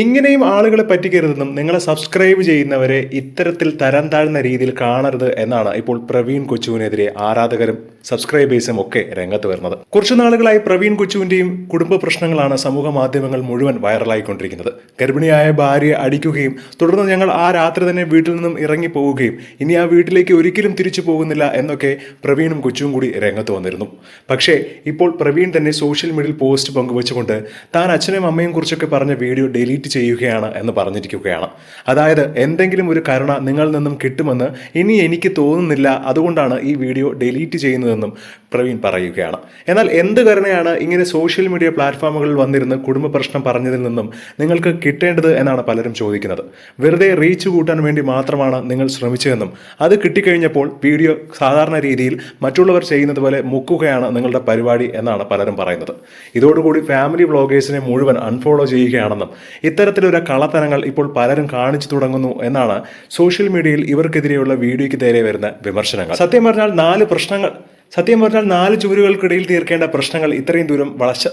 ഇങ്ങനെയും ആളുകളെ പറ്റിക്കരുതെന്നും നിങ്ങളെ സബ്സ്ക്രൈബ് ചെയ്യുന്നവരെ ഇത്തരത്തിൽ തരം താഴ്ന്ന രീതിയിൽ കാണരുത് എന്നാണ് ഇപ്പോൾ പ്രവീൺ കൊച്ചുവിനെതിരെ ആരാധകരും സബ്സ്ക്രൈബേഴ്സും ഒക്കെ രംഗത്ത് വരുന്നത്. കുറച്ചു നാളുകളായി പ്രവീൺ കൊച്ചുവിന്റെയും കുടുംബ പ്രശ്നങ്ങളാണ് സമൂഹ മാധ്യമങ്ങൾ മുഴുവൻ വൈറലായിക്കൊണ്ടിരിക്കുന്നത്. ഗർഭിണിയായ ഭാര്യയെ അടിക്കുകയും തുടർന്ന് ഞങ്ങൾ ആ രാത്രി തന്നെ വീട്ടിൽ നിന്നും ഇറങ്ങി പോവുകയും ഇനി ആ വീട്ടിലേക്ക് ഒരിക്കലും തിരിച്ചു പോകുന്നില്ല എന്നൊക്കെ പ്രവീണും കൊച്ചുവും കൂടി രംഗത്ത് വന്നിരുന്നു. പക്ഷേ ഇപ്പോൾ പ്രവീൺ തന്നെ സോഷ്യൽ മീഡിയയിൽ പോസ്റ്റ് പങ്കുവച്ചുകൊണ്ട് താൻ അച്ഛനും അമ്മയും കുറിച്ചൊക്കെ പറഞ്ഞ വീഡിയോ ഡിലീറ്റ് ചെയ്യുകയാണ് എന്ന് പറഞ്ഞിരിക്കുകയാണ്. അതായത് എന്തെങ്കിലും ഒരു കരുണ നിങ്ങളിൽ നിന്നും കിട്ടുമെന്ന് ഇനി എനിക്ക് തോന്നുന്നില്ല. അതുകൊണ്ടാണ് ഈ വീഡിയോ ഡിലീറ്റ് ചെയ്യുന്നതെന്നും പ്രവീൺ പറയുകയാണ്. എന്നാൽ എന്ത് കരുണയാണ് ഇങ്ങനെ സോഷ്യൽ മീഡിയ പ്ലാറ്റ്ഫോമുകളിൽ വന്നിരുന്ന് കുടുംബ പ്രശ്നം പറഞ്ഞതിൽ നിന്നും നിങ്ങൾക്ക് കിട്ടേണ്ടത് എന്നാണ് പലരും ചോദിക്കുന്നത്. വെറുതെ റീച്ച് കൂട്ടാൻ വേണ്ടി മാത്രമാണ് നിങ്ങൾ ശ്രമിച്ചതെന്നും അത് കിട്ടിക്കഴിഞ്ഞപ്പോൾ വീഡിയോ സാധാരണ രീതിയിൽ മറ്റുള്ളവർ ചെയ്യുന്നത് പോലെ മുക്കുകയാണ് നിങ്ങളുടെ പരിപാടി എന്നാണ് പലരും പറയുന്നത്. ഇതോടുകൂടി ഫാമിലി വ്ളോഗേഴ്സിനെ മുഴുവൻ അൺഫോളോ ചെയ്യുകയാണെന്നും ഇത്തരത്തിലൊരു കള്ളത്തനങ്ങൾ ഇപ്പോൾ പലരും കാണിച്ചു തുടങ്ങുന്നു എന്നാണ് സോഷ്യൽ മീഡിയയിൽ ഇവർക്കെതിരെയുള്ള വീഡിയോയ്ക്ക് നേരെ വരുന്ന വിമർശനങ്ങൾ. സത്യം പറഞ്ഞാൽ നാല് പ്രശ്നങ്ങൾ സത്യം പറഞ്ഞാൽ നാല് ചുവരുകൾക്കിടയിൽ തീർക്കേണ്ട പ്രശ്നങ്ങൾ ഇത്രയും ദൂരം വളച്ച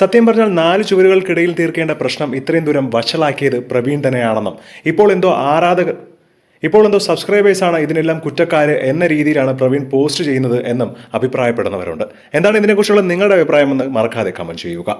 സത്യം പറഞ്ഞാൽ നാല് ചുവരുകൾക്കിടയിൽ തീർക്കേണ്ട പ്രശ്നം ഇത്രയും ദൂരം വഷളാക്കിയത് പ്രവീൺ തന്നെയാണെന്നും. ഇപ്പോൾ എന്തോ ആരാധകർ ഇപ്പോൾ എന്തോ സബ്സ്ക്രൈബേഴ്സാണ് ഇതിനെല്ലാം കുറ്റക്കാര് എന്ന രീതിയിലാണ് പ്രവീൺ പോസ്റ്റ് ചെയ്യുന്നത് എന്നും അഭിപ്രായപ്പെടുന്നവരുണ്ട്. എന്താണ് ഇതിനെക്കുറിച്ചുള്ള നിങ്ങളുടെ അഭിപ്രായമെന്ന് മറക്കാതെ കമന്റ് ചെയ്യുക.